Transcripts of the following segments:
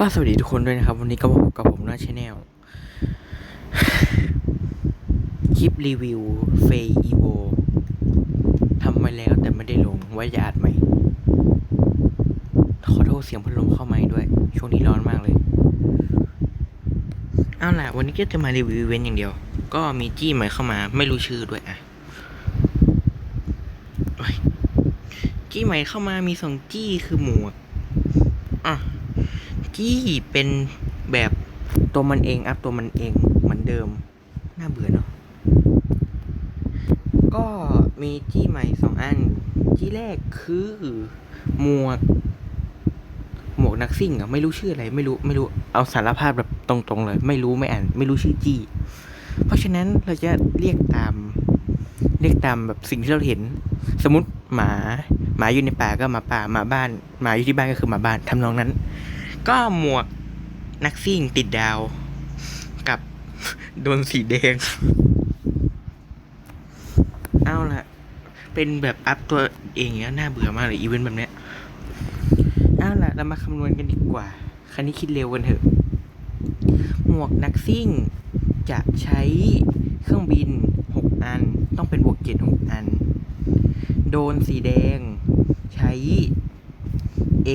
ก็สวัสดีทุกคนด้วยนะครับ วันนี้ก็พบกับผมหน้าชแนลคลิปรีวิวเฟย์อีโวทำไว้แล้วแต่ไม่ได้ลงไว้จะอัดใหม่ขอโทษเสียงพัดลมเข้าไม้ด้วย ช่วงนี้ร้อนมากเลย เอาล่ะ วันนี้ก็จะมารีวิวเวนอย่างเดียว ก็มีจี้ใหม่เข้ามา ไม่รู้ชื่อด้วยอะโอ้ยจี้ใหม่เข้ามามีสองจี้คือหมวกอะ จี้เป็นแบบตัวมันเองอัพตัวมันเองเหมือนเดิม น่าเบื่อเนาะ ก็มีจี้ใหม่สองอันจี้แรกคือหมวก หมวกนักซิ่งอะไม่รู้ชื่ออะไร ไม่รู้ไม่รู้เอาสารภาพแบบตรงๆเลย ไม่รู้ไม่อ่าน ไม่รู้ชื่อจี้เพราะฉะนั้นเราจะเรียกตาม เรียกตามแบบสิ่งที่เราเห็น สมมติหมาหมาอยู่ในป่าก็หมาป่าหมาบ้านหมาอยู่ที่บ้านก็คือหมาบ้านทำนองนั้น ก็หมวกนักซิ่งติดดาวกับโดนสีแดง เอาละเป็นแบบอัพตัวเองเนี้ยน่าเบื่อมากเลยอีเวนต์แบบเนี้ย เอาละเรามาคำนวณกันดีกว่า คันนี้คิดเร็วกันเถอะ หมวกนักซิ่งจะใช้เครื่องบิน 6 อัน ต้องเป็นบวกเจ็ด6อัน โดนสีแดง ใช้ A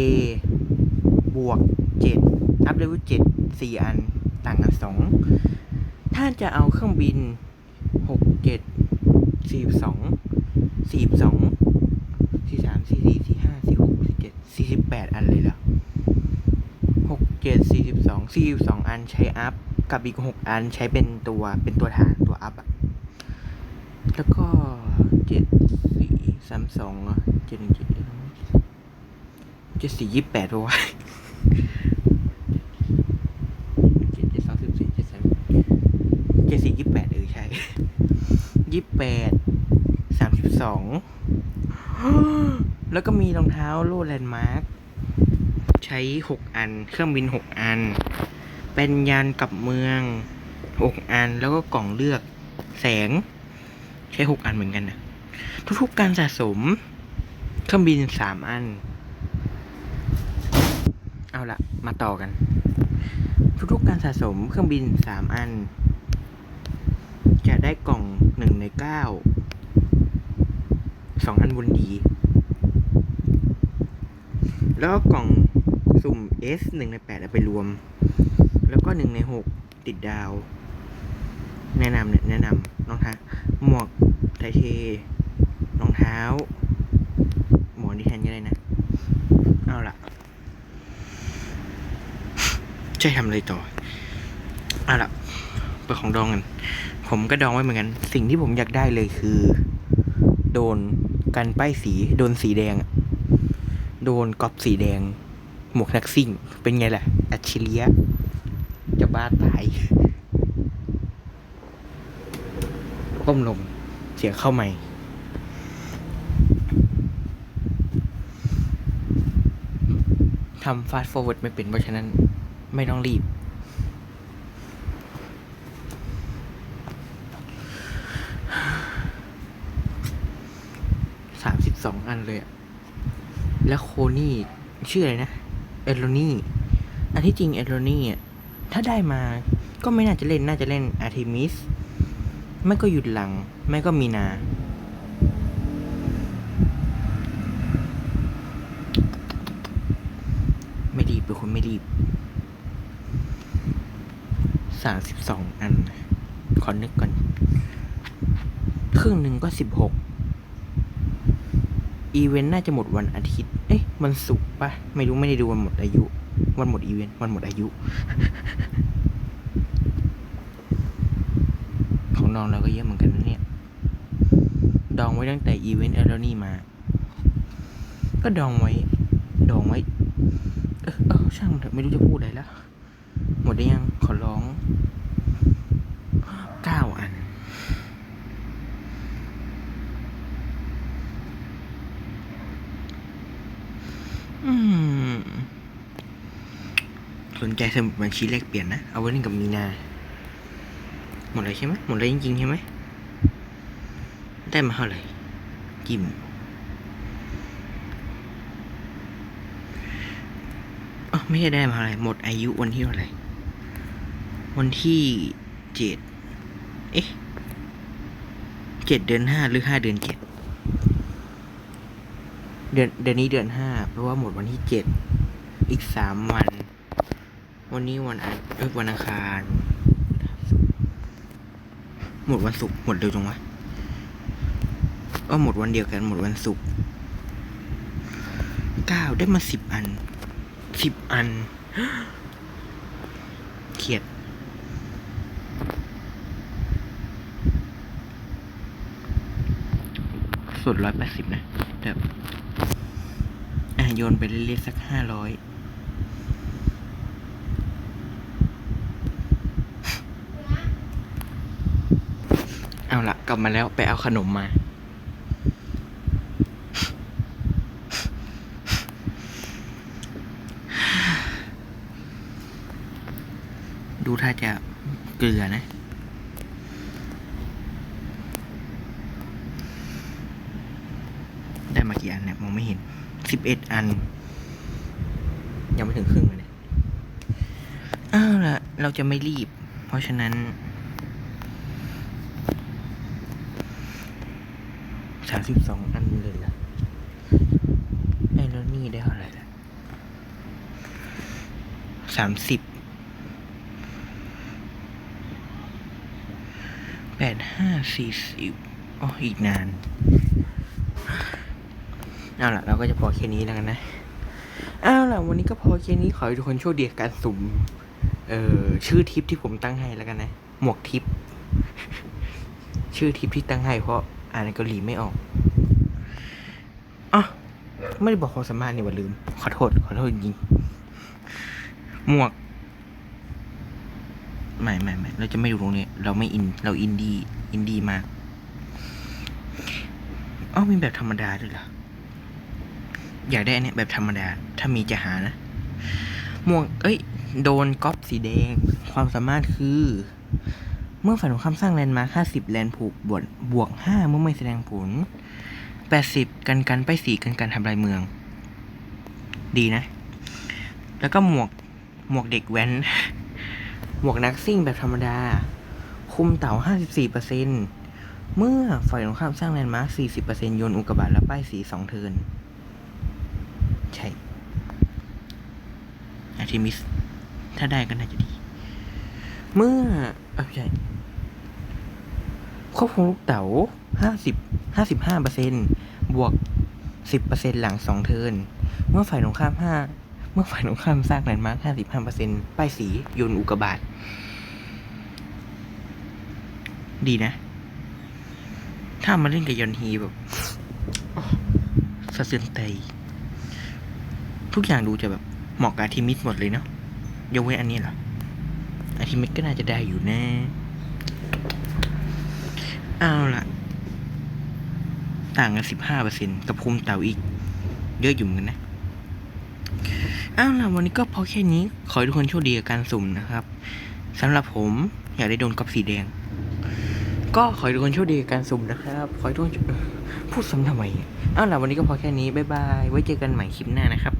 วกเจ็ดอัพเลเวลเจ็ดสี่อันต่างกันสองถ้าจะเอาเครื่องบินหกเจ็ดสี่สองสี่สองสี่สามสี่สี่สี่ห้าสี่หกสี่เจ็ดสี่สิบแปดอันเลยเหรอหกเจ็ดสี่สิบสองสี่สิบสองอันใช้อัพกับอีกหกอันใช้เป็นตัวเป็นตัวฐานตัวอัพอะแล้วก็เจ็ดสี่สามสองเจ็ดหนึ่งเจ็ดเจ็ดสี่ยี่สิบแปดปะวะ เจ็ดเจ็ดสองสิบสี่เจ็ดสามเจ็ดสี่ยี่สิบแปดเออใช่ ยี่สิบแปดสามสิบสองแล้วก็มีรองเท้าโลแลนด์มาร์คใช้หกอัน เครื่องบินหกอัน เป็นยานกลับเมืองหกอันแล้วก็กล่องเลือกแสง ใช้หกอันเหมือนกันนะทุกๆการสะสม เครื่องบินสามอัน เอาละมาต่อกัน ทุกๆการสะสมเครื่องบินสามอัน จะได้กล่องหนึ่งในเก้าสองอันบนดี แล้วก็กล่องสุ่ม S หนึ่งในแปดเอาไปรวม แล้วก็หนึ่งในหกติดดาว แนะนำเนี่ยแนะนำรองเท้าหมวกไทเทรองเท้า หมวกนี่แทนก็ได้นะ เอาละจะทำอะไรต่อ เอาละเปิดของดองกัน ผมก็ดองไว้เหมือนกัน สิ่งที่ผมอยากได้เลยคือ โดนกันป้ายสี โดนสีแดง โดนกรอบสีแดง หมวกนักซิ่ง เป็นไงล่ะ อัจฉริยะ จะบ้าตายก้มลง เสียงเข้าใหม่ ทำฟาสต์ฟอร์เวิร์ดไม่เป็นเพราะฉะนั้นไม่ต้องรีบ สองอันเลยอะแล้วโคนี่ชื่ออะไรนะ เอโรนี่อันที่จริงเอโรนี่อะถ้าได้มาก็ไม่น่าจะเล่นน่าจะเล่นอาร์เทมิสไม่ก็หยุดหลัง ไม่ก็มีนา ไม่รีบเป็นคนไม่รีบสามสิบสองอัน ขอนึกก่อน ครึ่งหนึ่งก็สิบหก อีเวนต์น่าจะหมดวันอาทิตย์ เอ๊ะวันศุกร์ปะไม่รู้ไม่ได้ดูวันหมดอายุ วันหมดอีเวนต์วันหมดอายุ ของน้องเราก็เยอะเหมือนกันนะเนี่ย ดองไว้ตั้งแต่อีเวนต์เอลนี่มา ก็ดองไว้ ดองไว้ เออเออช่างเถอะไม่รู้จะพูดอะไรแล้ว หมดได้ยังขอร้องเก้าอัน สนใจสมุดบัญชีแลกเปลี่ยนนะ เอาไว้เล่นกับมีนา หมดเลยใช่ไหมหมดเลยจริงๆใช่ไหม ได้มาเท่าไหร่กี่หมื่นอ๋อไม่ใช่ได้มาอะไร หมดอายุวันที่เท่าไหร่ วันที่เจ็ด เอ๊ะเจ็ดเดือนห้าหรือห้าเดือนเจ็ด เดือนเดือนนี้เดือนห้าเพราะว่าหมดวันที่เจ็ดอีกสามวัน วันนี้วันอันเอ้ยวันอังคาร หมดวันศุกร์หมดเร็วจังวะก็หมดวันเดียวกันหมดวันศุกร์เก้าได้มาสิบอันสิบอันเครียดสุดร้อยแปดสิบนะแบบอ่ โยนไปเรื่อยๆสักห้าร้อยเอาละกลับมาแล้วไปเอาขนมมา ดูถ้าจะเกลือนะได้มากี่อันเนี่ยมองไม่เห็น สิบเอ็ดอัน ยังไม่ถึงครึ่งเลยเนี่ยอ้าวละเราจะไม่รีบ เพราะฉะนั้นสามสิบสองอันเลยล่ะไอ้แล้วนี่ได้เท่าไหร่ล่ะสามสิบแปดห้าสี่สิบอ๋ออีกนาน เอาล่ะ เราก็จะพอแค่นี้แล้วกันนะเอาล่ะ วันนี้ก็พอแค่นี้ขอให้ทุกคนโชคดีกับการสุ่มเอ่อชื่อทิปที่ผมตั้งให้แล้วกันนะ หมวกทิป ชื่อทิปที่ตั้งให้เพราะอ่านเกาหลีไม่ออกอ๋อไม่ได้บอกความสามารถนี่ว่าลืม ขอโทษ ขอโทษจริงหมวกไม่ไม่ไม่เราจะไม่ดูตรงนี้ เราไม่อิน เราอินดี้ อินดี้มากอ๋อมีแบบธรรมดาด้วยเหรอ อยากได้อันเนี้ยแบบธรรมดา ถ้ามีจะหานะ หมวก เอ้ย โดนก๊อปสีแดง ความสามารถคือ เมื่อฝ่ายตรงข้ามสร้างแลนด์มาร์ค50แลนด์ผูกบวกบวก5เมื่อไม่แสดงผล80กันกันไปสีกันกันทำลายเมือง ดีนะ แล้วก็หมวก หมวกเด็กแว้น หมวกนักซิ่งแบบธรรมดา คุมเต่า54%เปอร์เซ็นเมื่อฝ่ายตรงข้ามสร้างแลนด์มาร์ค40%โยนอุกกาบาตและป้ายสี 2 เทิน ใช่อาร์ทิมิส ถ้าได้ก็น่าจะดี เมื่อเอ้ยไม่ใช่ควบคุมลูกเต๋าห้าสิบห้าสิบห้าเปอร์เซ็นบวกสิบเปอร์เซ็นหลังสองเทิน เมื่อฝ่ายตรงข้ามห้าเมื่อฝ่ายตรงข้ามสร้างแลนด์มาร์คห้าสิบห้าเปอร์เซ็นป้ายสีโยนอุกกาบาตดีนะ ถ้ามาเล่นกับยอนฮีแบบสะเทือนใจ ทุกอย่างดูจะแบบเหมาะกับอาทิมิสหมดเลยเนาะยกเว้นอันนี้เหรออาทิมิสก็น่าจะได้อยู่นะเอาล่ะต่างกันสิบห้าเปอร์เซ็นกับภูมิเต่าอีก เยอะอยู่เหมือนกันนะเอาล่ะวันนี้ก็พอแค่นี้ขอให้ทุกคนโชคดีกับการสุ่มนะครับสำหรับผมอยากได้โดนกรอบสีแดง ก็ขอให้ทุกคนโชคดีกับการสุ่มนะครับขอให้ทุกคนพูดซ้ำทำไมเอาล่ะวันนี้ก็พอแค่นี้บ๊ายบายไว้เจอกันใหม่คลิปหน้านะครับ